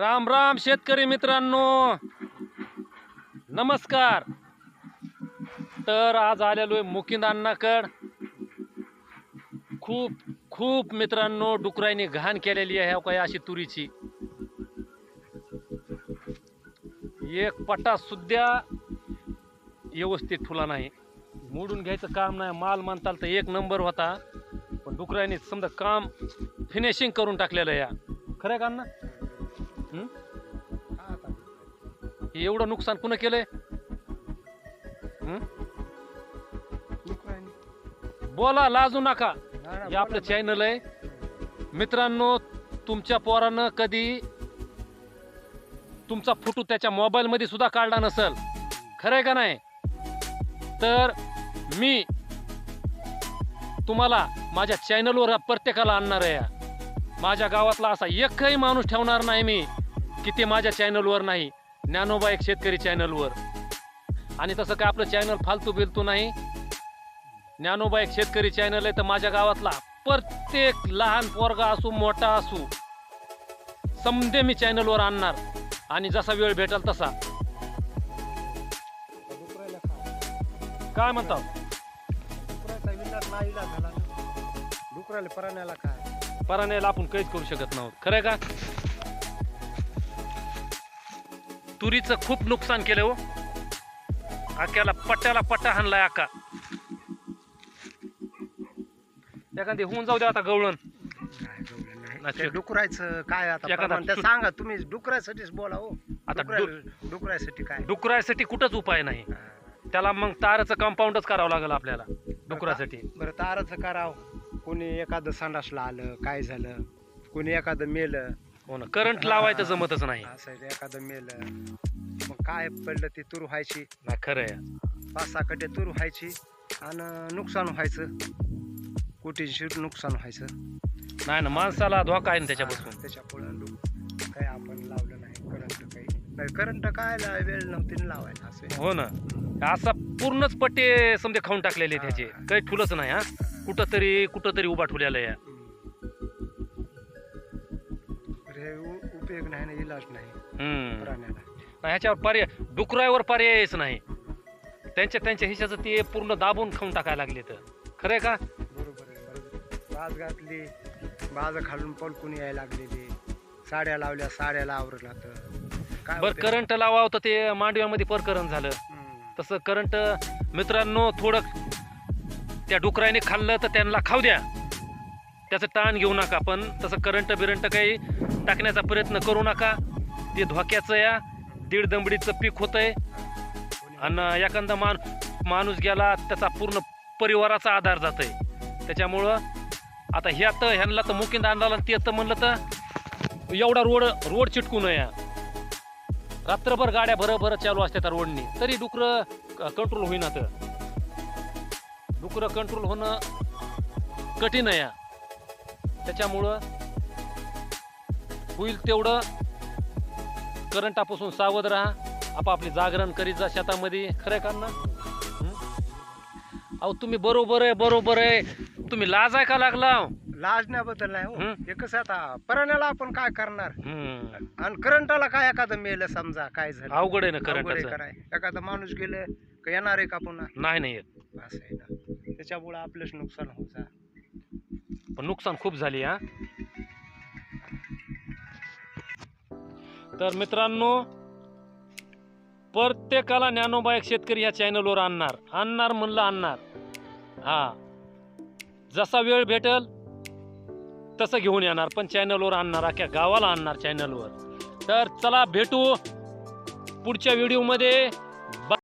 राम राम शेतकरी मित्रांनो. नमस्कार. तर आज आलेलो आहे मुकिंद अण्णाकड. खूप खूप मित्रांनो डुकराईने घाण केलेली आहे हो काय अशी तुरीची. एक पट्टा सुद्धा व्यवस्थित फुला नाही. मोडून घ्यायचं काम नाही. माल म्हणताल तर एक नंबर होता. पण डुकराईने समजा काम फिनिशिंग करून टाकलेलं या. खरं का ना हं? हे एवढं नुकसान कुणं केलंय? हं? बोला लाजू नका. हे आपलं चॅनल आहे. मित्रांनो तुमच्या पोरानं कधी तुमचा फोटो त्याच्या मोबाईलमध्ये सुद्धा काढला नसल. खरंय का नाही? तर मी तुम्हाला माझ्या चॅनलवर प्रत्येकाला आणणार आहे. माझ्या गावातला असा एकही माणूस ठेवणार नाही मी. की ते माझ्या चॅनलवर नाही. ज्ञानोबा एक शेतकरी चॅनलवर आणि तसं काय आपलं चॅनल फालतू बिलतू नाही. ज्ञानोबा एक शेतकरी चॅनल आहे तर माझ्या गावातला प्रत्येक लहान पोरगा असू मोठा असू समजे मी चॅनलवर आणणार. आणि जसा वेळ भेटेल तसा. काय म्हणतात डुकराला पराण्याला काय? पराण्याला आपण काहीच करू शकत नव्हत. खरंय का? तुरीचं खूप नुकसान केलं हो. आक्याला पट्ट्याला पट्टा हाणलाय आका एखादी होऊन जाऊ दे आता गवळण. नाही. डुकरायचं काय आता सांगा तुम्ही डुकरायसाठीच बोला हो. आता डुकराय- डुकरायसाठी काय? डुकरासाठी कुठंच उपाय नाही. त्याला मग ताराचं कंपाऊंडच करावं लागेल आपल्याला डुकरासाठी बरं ताराचं करावं. कोणी एखादं संडासला आलं काय झालं? कोणी एखादं मेलं हो ना. करंट लावायचं जमतच नाही. असं आहे, एखादं मेलं. मग काय पडलं ती तूर व्हायची? नाही खरं आहे. पाच सहा कटे तूर व्हायची आणि नुकसान व्हायचं. कोटींशी नुकसान व्हायचं. नाही ना माणसाला धोका आहे ना त्याच्यापासून. त्याच्यापुढं लोक काही आपण लावलं नाही करंट काही. नाही करंट काय वेळ नव्हती ना लावायला असं आहे. हो ना. असा पूर्णच पट्टे समजे खाऊन टाकलेले. त्याचे काही ठुलच नाही हा. कुठं तरी कुठं तरी उभा ठुलेला आहे. उ- उपयोग नाही ना इलाज नाही हम्म. प्राण्याला. ह्याच्यावर पर्याय डुकरावर पर्यायच नाही. त्यांच्या त्यांच्या हिशाचं ते पूर्ण दाबून खाऊन टाकायला लागले तर. खरंय का? बरोबर आहे बरोबर बाज घातली बाज खालून पलकून यायला लागलेली. साड्या लावल्या साड्याला आवरला तर काय बर होतंय? करंट लावावं तर ते मांडव्यामध्ये प्रकरण झालं. हम्म. तसं करंट मित्रांनो थोडं त्या डुकराने खाल्लं तर त्यांना खाऊ द्या. त्याचं ताण घेऊ नका पण तसं करंट बिरंट काही टाकण्याचा प्रयत्न करू नका. ते धोक्याचं या दीड दंबडीचं पीक होतंय. आहे आणि एखादा मान माणूस गेला त्याचा पूर्ण परिवाराचा आधार जातोय. त्याच्यामुळं आता ह्या तर ह्यांना तर मुकिंद आणला ते तर म्हणलं तर एवढा रोड रोड चिटकू नये रात्रभर गाड्या भरभर चालू असतात त्या रोडनी. तरी डुकरं कंट्रोल होईना तर. डुकरं कंट्रोल होणं कठीण आहे त्याच्यामुळं होईल तेवढं. करंटापासून सावध राहा. आपापली जागरण करीत जा शेतामध्ये. खरंय का ना? अहो तुम्ही बरोबर आहे बरोबर आहे. तुम्ही लाजाय का लागला लाजण्याबद्दल नाही हो. हे? कसं आता प्राण्याला आपण काय करणार. आणि करंटाला काय एखादं मेलं समजा काय झालं? अवघड आहे ना अवघड आहे करंटाचं. कराय एखादा माणूस गेलं का येणार आहे का पुन्हा? नाही नाही येत. असं आहे ना. त्याच्यामुळे आपलंच नुकसान होत जा पण नुकसान खूप झाली हा. तर मित्रांनो प्रत्येकाला ज्ञानोबा एक शेतकरी या चॅनलवर आणणार. आणणार म्हणलं आणणार. हा. जसा वेळ भेटल तसं घेऊन येणार पण चॅनलवर आणणार अख्या गावाला आणणार चॅनलवर तर चला भेटू पुढच्या व्हिडिओमध्ये